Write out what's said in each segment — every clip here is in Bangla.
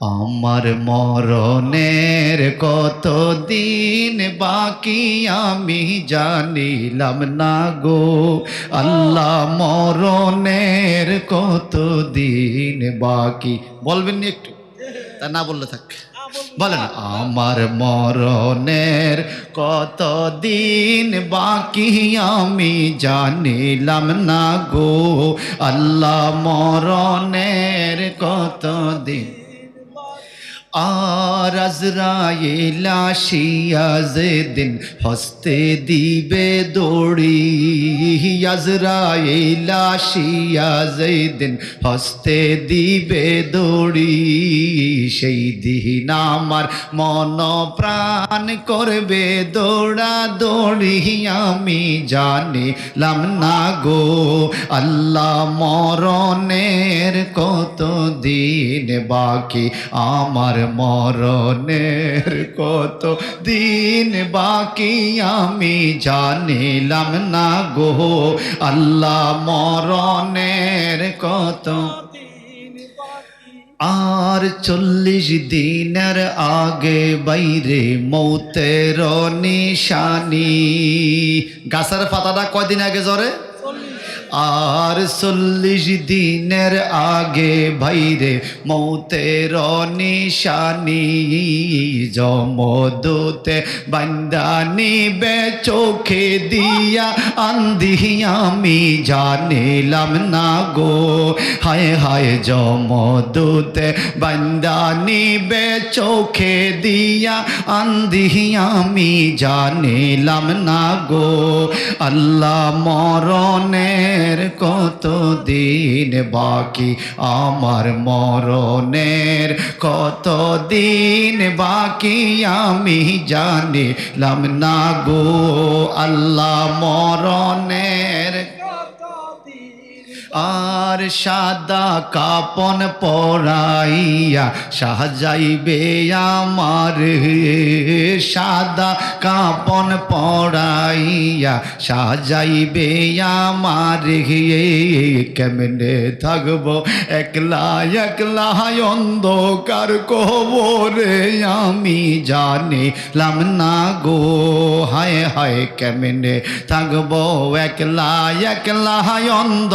আমার মরণের কত দিন বাকি আমি জানিলাম না গো। আল্লাহ মরণের কত দিন বাকি। বলবেন একটু, তা না বললে থাক। বলেন, আমার মরণের কত দিন বাকি আমি জানিলাম না গো। আল্লাহ মরণের কত দিন আর আজরাইল আসিয়াজ দিন হস্তে দিবে দড়ি। আজরাইল আসিয়াজ দিন হস্তে দিবে দড়ি। সেই দিন আমার মন প্রাণ করবে দৌড়া দৌড়ি। আমি জানিলাম না গো, আল্লাহ মরণের কত দিন বাকি? আমার মরণের কত দিন বাকি আমি জানিলাম না গো। আল্লাহ মরণের কত আর চল্লিশ দিনের আগে বাইরে মৌতের নিশানি। গাছের পাতাটা কয়দিন আগে জ্বরে? আর চল্লিশ দিনের আগে ভাইরে মৌতের নিশানি জমদূতে বান্দানি বে চোখে দিয়া আন্ধি আমি জানিলাম না গো। হায় হায় জমদূতে বান্দানি বে চোখে দিয়া আন্ধি আমি জানিলাম না গো। আল্লাহ মরণের কত দিন বাকি? আমার মরণের কত দিন বাকি? আমি জানিলাম না গো। আল্লাহ মরণের আর সাদা কাপন পরাইয়া সাজাইবে আমার। সাদা কাপন পরাইয়া সাজাইবে আমার। কেমনে থাকব? একলা একলা অন্ধকার কবরে আমি জানিলাম না গো। হায় হায়, কেমনে থাকব? একলা একলা অন্ধ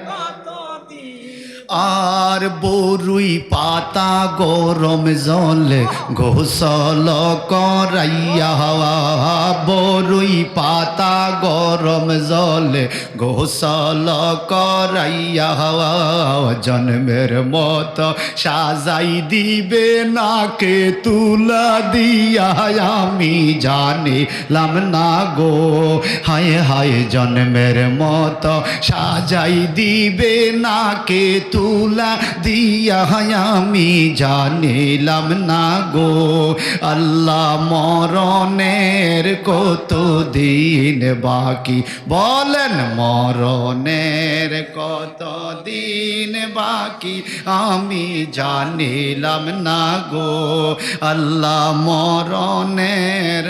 আর বরুই পাতা গরম জলে গোসল করাইয়া বরুই পাতা গরম জলে গোসল করাইয়া জন্মের মত সাজাই দিবে নাকে তুলা দিয়া। আমি জানিলাম না গো, হায় হায় জন্মের মত সাজাই দিবে নাকে তুলা দিয়া আমি জানিলাম না গো, আল্লাহ মরণের কত দিন বাকি? বলেন মরণের কত দিন বাকি? আমি জানিলাম না গো, আল্লাহ মরণের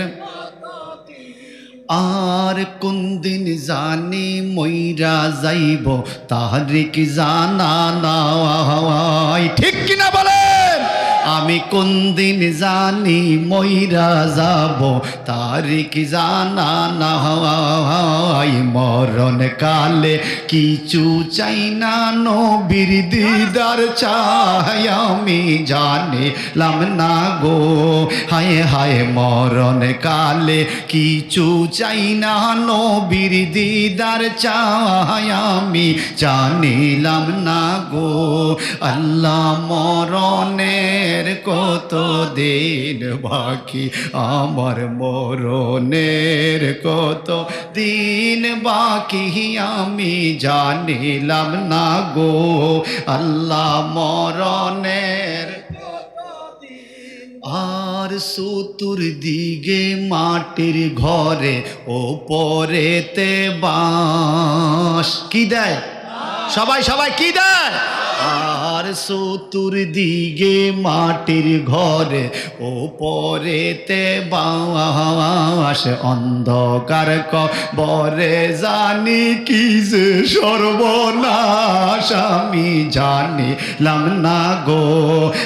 আর কোন দিন জানি মইরা যাইব কি জানা নাই ঠিক কিনা বলেন? আমি কোন দিন জানি মইরা যাব তারিখ জানা না কালে কিছু চাই না নবীর দিদার চাই, আমি জানিলাম না গো। হায় হায়, মরণ কালে কিছু চাই না নবীর দিদার চাই, আমি জানিলাম না গো। আল্লাহ মরণের কত দিন বাকি, আমার মরণের কত দিন বাকি। আমি জানিলাম না গো, আল্লাহ মরণের আর সুতুর দিগে মাটির ঘরে ও ওপরেতে বাস। কি দেয়? সবাই সবাই, কি দেয়? সুতুর দিগে মাটির ঘরে। ওপরেতে বাঁশ, অন্ধকার কবরে জানি কি যে সর্বনাশ। আমি জানিলাম না গো,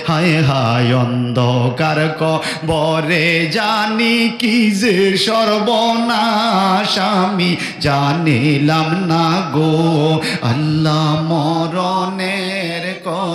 হায় হায় অন্ধকার কবরে জানি কি যে সর্বনাশ। আমি জানিলাম না গো, আল্লাহ মরণের কত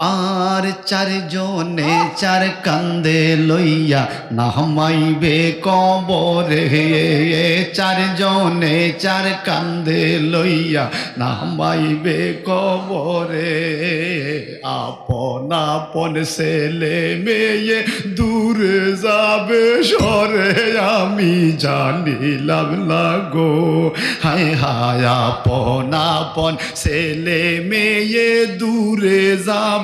আর চারজনে চার কান্দে লইয়া নামাইবে কবরে। চারজনে চার কান্দে লইয়া নামাইবে কবরে। আপন আপন ছেলে মেয়ে দূরে যাবে সরে, আমি জানিলাম না গো। হায় হায়, আপন আপন ছেলে মেয়ে দূরে যাবে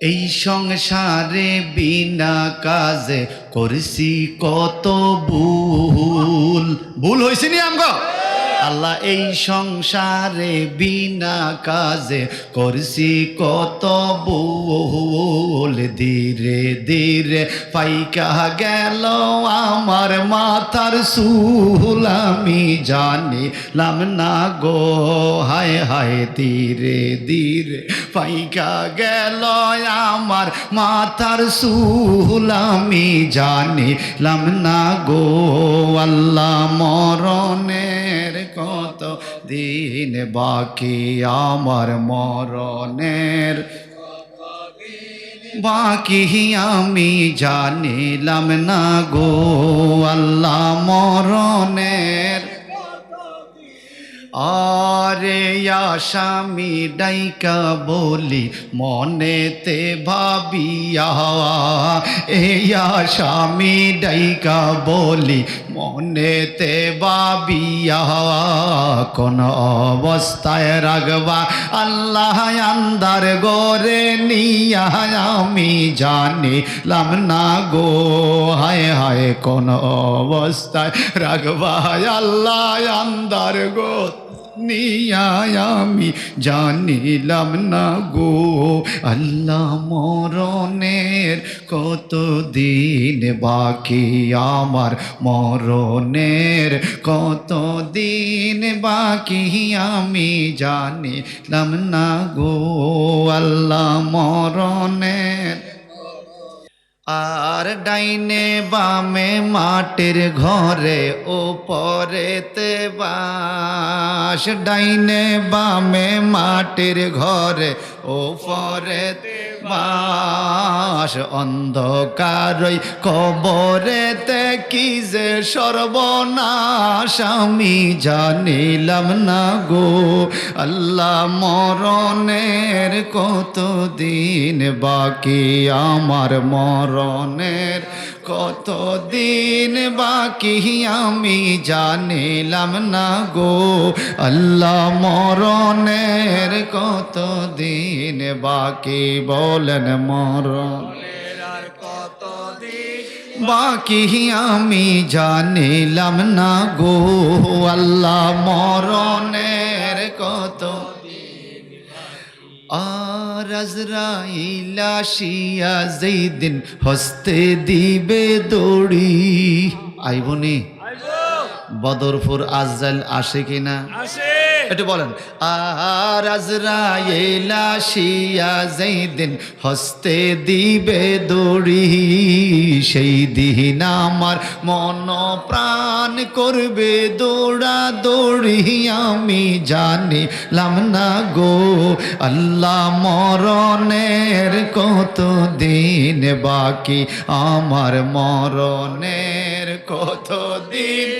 এই সংসারে বিনা কাজে করছি কত ভুল। ভুল হয়েছে নি আমগো? আল্লাহ এই সংসারে বিনা কাজে করছি কত ভুল। ধীরে ধীরে পাইকা গেল আমার মাথার সুল আমি জানিলাম না গো, হায় হায়। ধীরে ধীরে পাইকা গেল আমার মাথার সুল আমি জানিলাম না গো, আল্লাহ মরণের কত দিন বাকি আমার মরণের? বাকি আমি জানিলাম না গো আল্লাহ মরণের। আরে আসামি ডাইকা বলি মনেতে ভাবিয়া, এই আসামি ডাইকা বলি মনেতে বাবিয়া, কোন অবস্থায় রাখবা আল্লাহ আন্দার গোরে নিয়া, আমি জানিলাম না গো, হায় হায় কোন অবস্থায় রাখবা আল্লাহ আন্দার গো নিয়ায় আমি জানিলাম না গো, আল্লাহ মরণের কত দিন বাকি? আমার মরণের কত দিন বাকি? আমি জানিলাম না গো, আল্লাহ মরণের আর ডাইনে বামে মাটির ঘরে ওপরেতে বাস। ডাইনে বামে মাটির ঘরে ওপরেতে বাস অন্ধকারই কবরেতে কি যে সর্বনাশ আমি জানিলাম না গো। আল্লাহ মরণের কত দিন বাকি? আমার মরণের কত দিন বাকি আমি জানিলাম না গো। আল্লাহ মরণের কত দিন বাকি বলেন মরণ। বাকি আমি জানিলাম না গো। আল্লাহ মরণের কত আর আজরাইল আসিয়া যেই দিন হস্তে দিবে দড়ি। আইবনি বদরপুর আজজাল আসে কিনা? আসে। একটু বলেন। আর আসিয়া যেই দিন হস্তে দিবে দড়ি, সেই দিন আমার মন প্রাণ করবে দৌড়া দৌড়ি। আমি জানিলাম না গো, আল্লাহ মরণের কত দিন বাকি? আমার মরণের কত দিন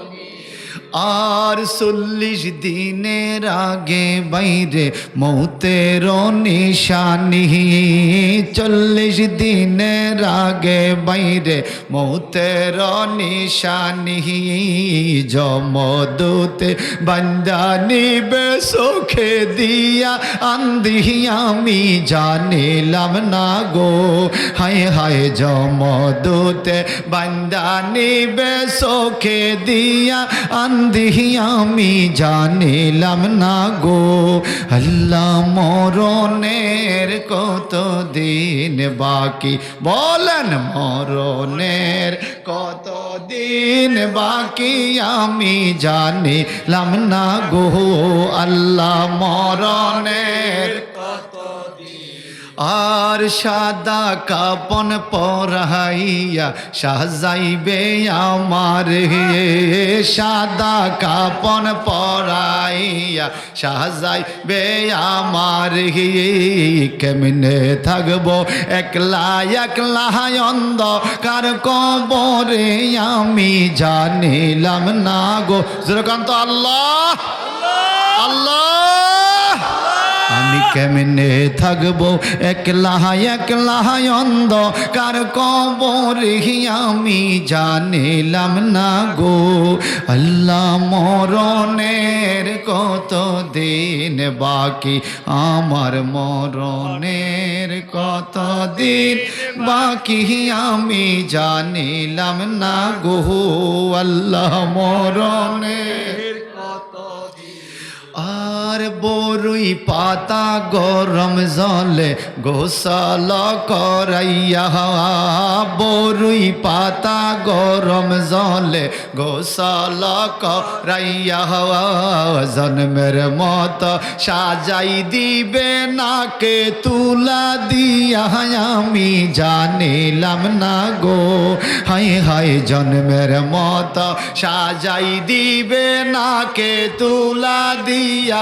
আর চল্লিশ দিনের আগে বাইরে মৌতের নিশানি। চল্লিশ দিনের আগে বাইরে মৌতের নিশানি। জমদূতে বান্দানিবে চোখে দিয়া আন্দি আমি জানিলাম না গো। হায় হায় জমদূতে বান্দানিবে চোখে দিয়া আন্দি আমি জানিলাম না গো। আল্লাহ মরণের কত দিন বাকি? বলেন মরণের কত দিন বাকি? আমি জানিলাম না গো। আল্লাহ মরণের আর সাদা কাপন পরাইয়া সাজাইবে আমার সাদা কাপন পরাইয়া সাজাইবে আমার কেমনে থাকব? একলা একলা অন্ধ কার কবরে আমি জানিলাম না গো। যেরকম আল্লাহ! আল্লাহ! আমি কেমনে থাকব? একলা একলা অন্ধ কার কবরে আমি জানিলাম না গো। আল্লাহ মরণের কত দিন বাকি? আমার মরণের কত দিন বাকি? আমি জানিলাম না গো। আল্লাহ মরণের আর বরুই পাতা গরম জলে গোসল করাইয়া। বরুই পাতা গরম জলে গোসল করাইয়া। জন্মের মত সাজাই দিবে নাকে তুলা দিয়া। আমি জানিলাম না গো হাই হাই জন্মের মত সাজাই দিবে নাকে তুলা দিয়া।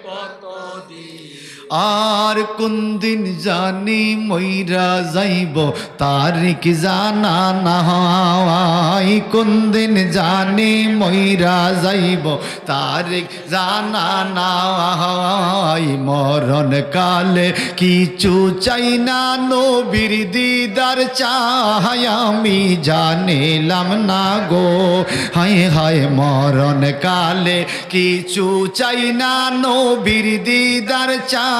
আর কোন দিন জানি মইরা যাইব, তারিখ জানা না হয়। কোন দিন জানি মইরা যাইব, তারিখ জানা না হয়। মরণ কালে কিছু চাই না নবীর দিদার চাই আমি জানিলাম না গো। হায় হায়, মরণ কালে কিছু চাই না নবীর দিদার চাই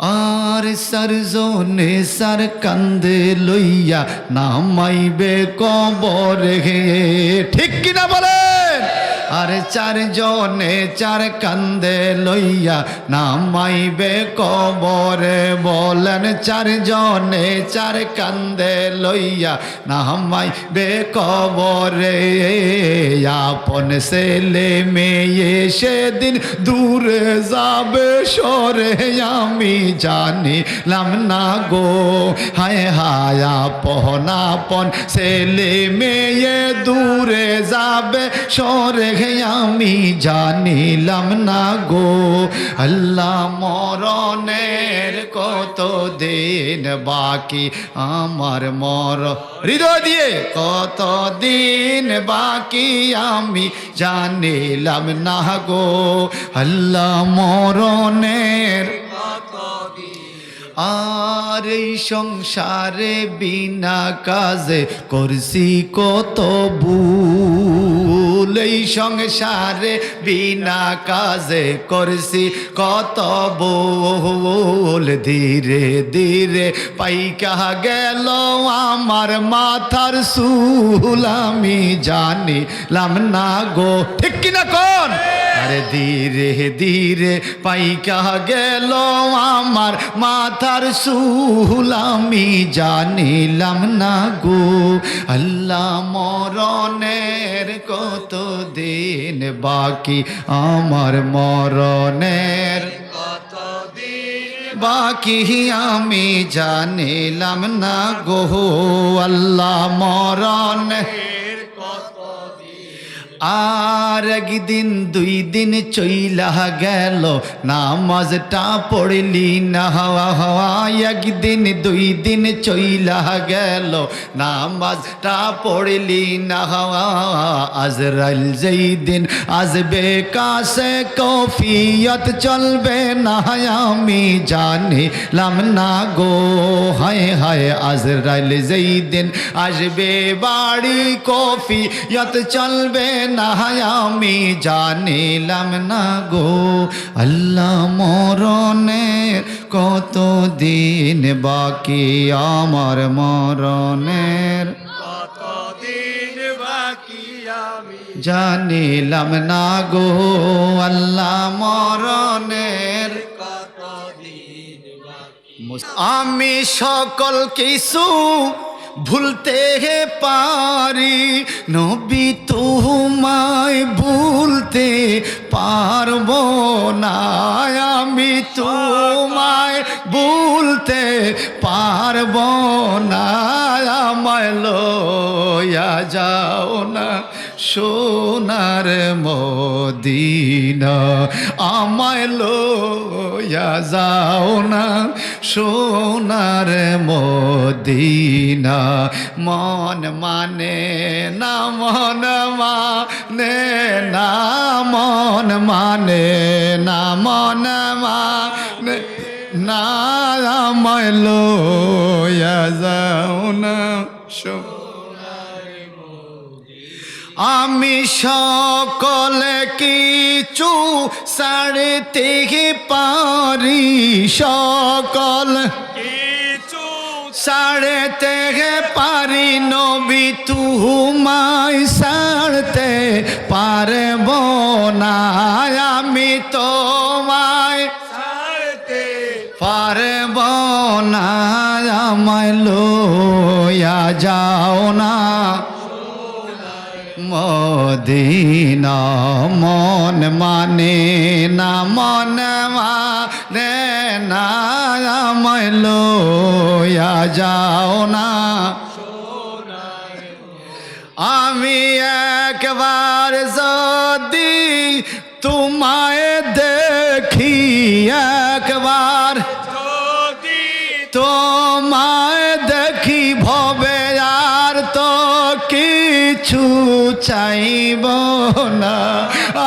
আর সরজনে সর কান্দে লইয়া নামাইবে কবরে ঠিক কিনা বলেন? আর চার জনে চার কান্দে লইয়া নামাইবে কবরে। বলেন চারজনে চার কান্দে লইয়া নামাইবে কবরে। আপন ছেলে মেয়ে সেদিন দূরে যাবে সরে। আমি জানিলাম না গো, হায় হায় আপন আপন ছেলে মেয়ে দূরে যাবে সরে। আমি জানিলাম না গো, আল্লাহ মরণের কত দিন বাকি? আমার মর, হৃদয় দিয়ে কত দিন বাকি? আমি জানিলাম না গো, আল্লাহ মরণের আর এই সংসারে বিনা কাজে করছি কত ভুল। এই সংসারে বিনা কাজে করছি কত বল ধীরে ধীরে পাইকা গেল আমার মাথার সুল আমি জানিলাম না গো, ঠিক কিনা কোন? আরে ধীরে ধীরে পাইকা গেল আমার মাথার সুল আমি জানিলাম না গো, আল্লাহ মরণের কত দিন বাকি? আমার মরণের বাকি? আমি জানিলাম না গো, আল্লাহ মরণ আর একদিন, দুই দিন চইলা গেল, নামাজটা পড়লি না। হওয়া হওয়া একদিন, দুই দিন চইলা গেল, নামাজটা পড়লি না। হওয়া আজরাইল যেই দিন আসবে কাছে কফিয়ত চলবে না। আমি জানিলাম না গো, হায় হায় আজরাইল যেই দিন, আসবে বাড়ি কফিয়ত চলবে না আমি জানিলাম না গো। আল্লাহ মরণের কত দিন বাকি আমার মরণের জানিলাম না গো। আল্লাহ মরণের আমি সকল কিছু ভুলতে হে পারি। নবী তোমায় ভুলতে পারব না। আমি তোমায় ভুলতে পারব না। আমায় লয়া যাও না। সোনার মদিনা, আমায় লয়া যাও না। সোনার মদিনা, মন মানে না, মন মানে না, মন মানে না, মন মানে না, আমায় লয়া যাও না। সো- আমি সকলে কিছু সারতে পারি সকল কিছু সারতে পারি নবী তুমায় সারতে পারব না। আমি তোমায় ছাড়তে পারব না আমায় লয়া যাও না। মদিনা মন মানে না মন মানে না আমায় লয়া যাও না আমি একবার যদি তোমায় দেখি চাইব না।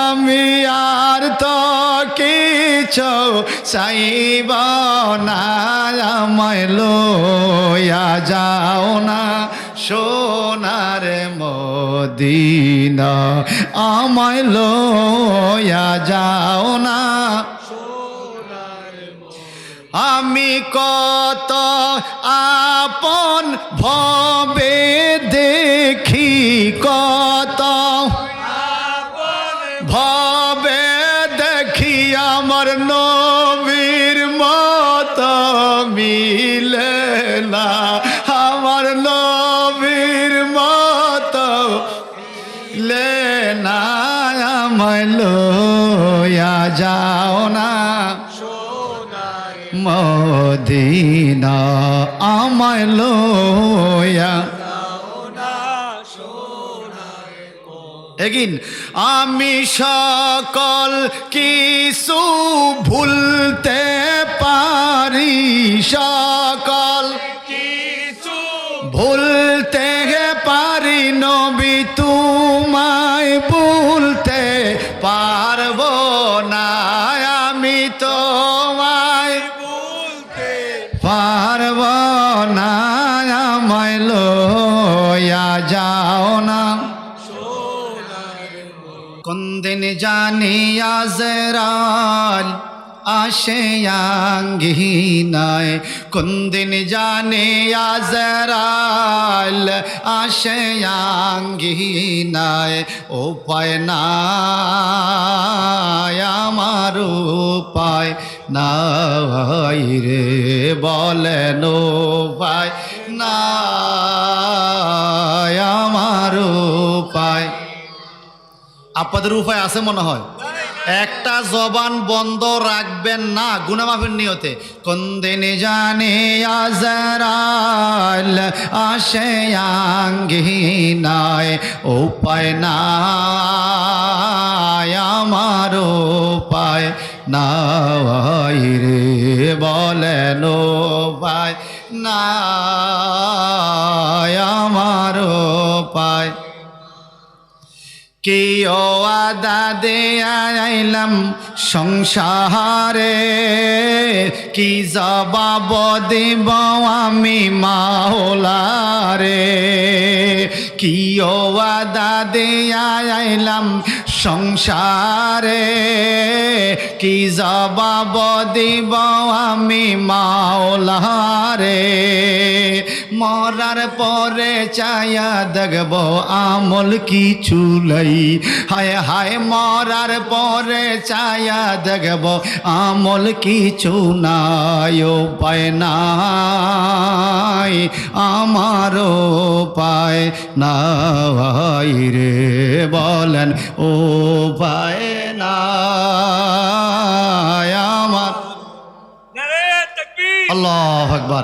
আমি আর তো কিছু চাইব না। আমায় লয়া যাও না, সোনার মদিনা। আমায় লয়া যাও না। আমি কত আপন ভবে দেখি কত ভবে দেখি আমার নবীর মত মিলে না। আমার নবীর মত লে না। যাও মদিনা আমায় আমি সকল কিছু ভুলতে আজরাল আসে আঙ্গিনায়। কোন দিন জানি আজরাল আসে আঙ্গিনায়। উপায় নাই আমার উপায় নাই রে বলেন উপায় নাই আমার উপায় আপনাদের উপায় আছে মনে হয়। একটা জবান বন্ধ রাখবেন না গুনামাফের নিয়তে। কোনদিন জানে আজরাল আসে আঙ্গিনায়, উপায় নাই, আমার উপায় নাই রে, বলেন উপায় নাই, আমার উপায় কি আদা দে আইলাম সংসারে, কি জবাব দিব আমি মাওলারে? কি আদা দে আইলাম সংসারে, কি জবাব দিব আমি মাওলারে? মরার পরে চায়া দেখব আমল কি লাই হায় হায় মরার পরে চায়া দেখব আমল কিছু নাই। পায় নাই আমার পায় নাই রে। বলেন ও পায় নাই আমার আল্লাহ আকবার।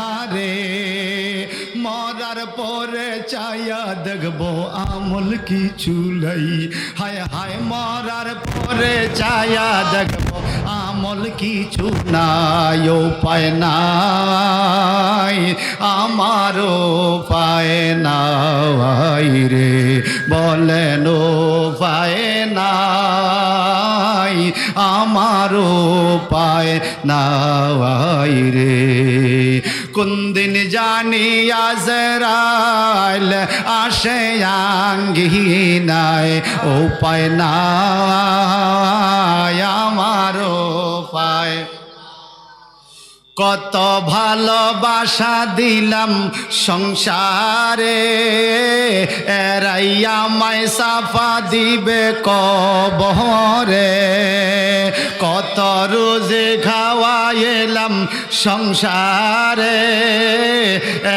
চায়া দেখব আমল কিছু লাই হায় হায়, মরার পরে চায়া দেখব আমল কিছু নাই উপায় নাই। আমার উপায় নাই রে, বলেন উপায় নাই। আমার উপায় নাই রে। কোন দিন জানি আজরাইল আসে আঙ্গিনায় উপায় না আমার উপায় কত ভালোবাসা দিলাম সংসারে। এরাইয়া মাই সাফা দিবে কবরে। কত রোজে খাওয়াইলাম সংসারে।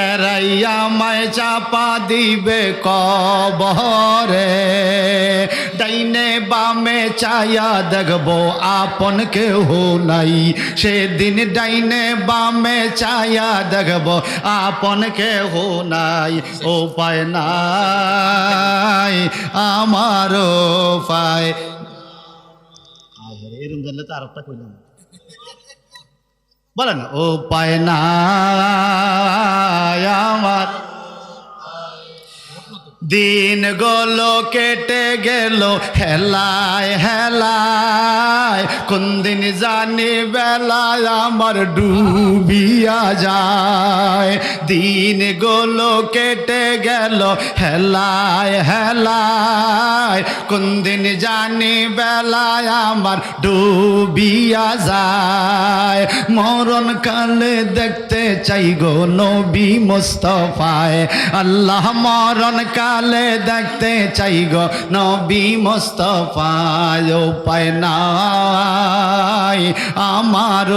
এরাইয়া মাই চাপা দিবে কবরে। ডাইনে বামে চায়া দেখব আপন কেহ নাই। সেদিন ডাইনে বামে চায়া দেখব আপন কেহ নাই উপায় নাই আমার বলেন উপায় নাই আমার দিন গলো কেটে গেল, হেলায় হেলায়। কোন দিন জানি বেলায় আমার ডুবিয়া যায়। দিন গলো কেটে গেল, হেলায় হেলায়। কোন দিন জানি বেলায় আমার ডুবিয়া যায়। মরণ কালে দেখতে চাই গো নবী মুস্তফায়। আল্লাহ মরণ কালে গালে দেখতে চাই গো, নবী মোস্তফায় উপায় নাই আমার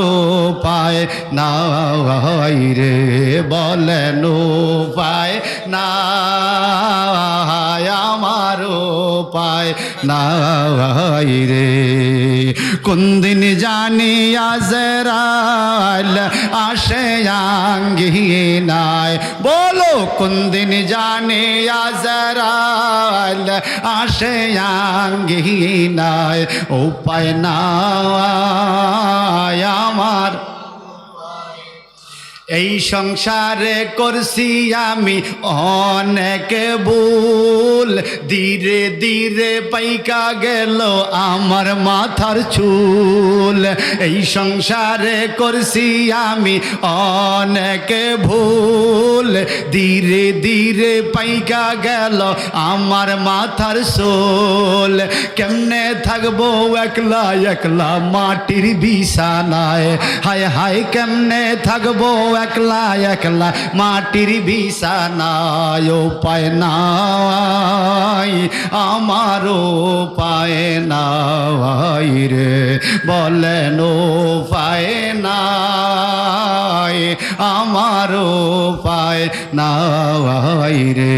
উপায় নাই রে, বলেন উপায় নাই আমার উপায় নাই রে। কোন দিন জানি আজরাল আসে আঙ্গিনায়। বলো কোন দিন জানি আজরাল আসে আঙ্গিনায়? উপায় না আমার। এই সংসারে করছি আমি অনেক ভুল। ধীরে ধীরে পাইকা গেল আমার মাথার চুল। এই সংসারে করছি আমি অনেক ভুল। ধীরে ধীরে পাইকা গেল আমার মাথার সোল কেমনে থাকব একলা একলা মাটির বিছানায়? হায় হায়, কেমনে থাকব একলা একলা মাটির বিছানায় উপায় নাই আমার উপায় নাই রে। বলেন উপায় নাই আমার উপায় নাই রে।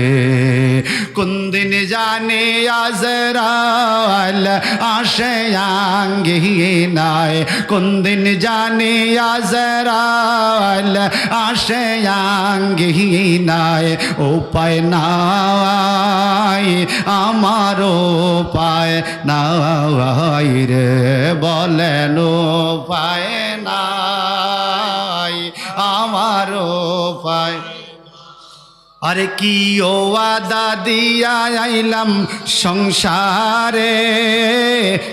কোন দিন জানে আজরাল আসে আঙ্গিনায়, কোন দিন জানে আজরাল আসে আঙ্গিনায় উপায় নাই আমার উপায় নাই রে বলেন উপায় নাই আমার উপায় আরে কি ও আদা দিয়া আইলাম সংসারে,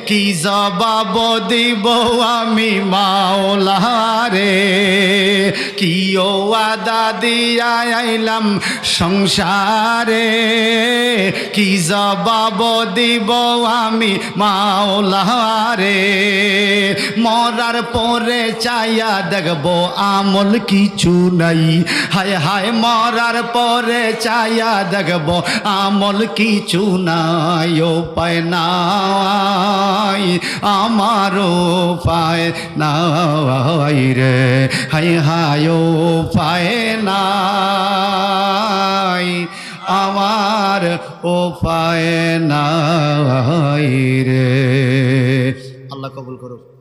কি জবাব দিব আমি মাওলারে? কি ও আদা দিয়া আইলাম সংসারে, কি জবাব দিব আমি মাওলারে? মরার পরে চাইয়া দেখব আমল কিছু নাই। হায় হায়, মরার পরে চাইয়া দেখব, আমল কিছু নাই, উপায় নাই আমার উপায় নাই রে। হাই হায়, উপায় নাই, আমার ও উপায় নাই রে। আল্লাহ কবুল করুক।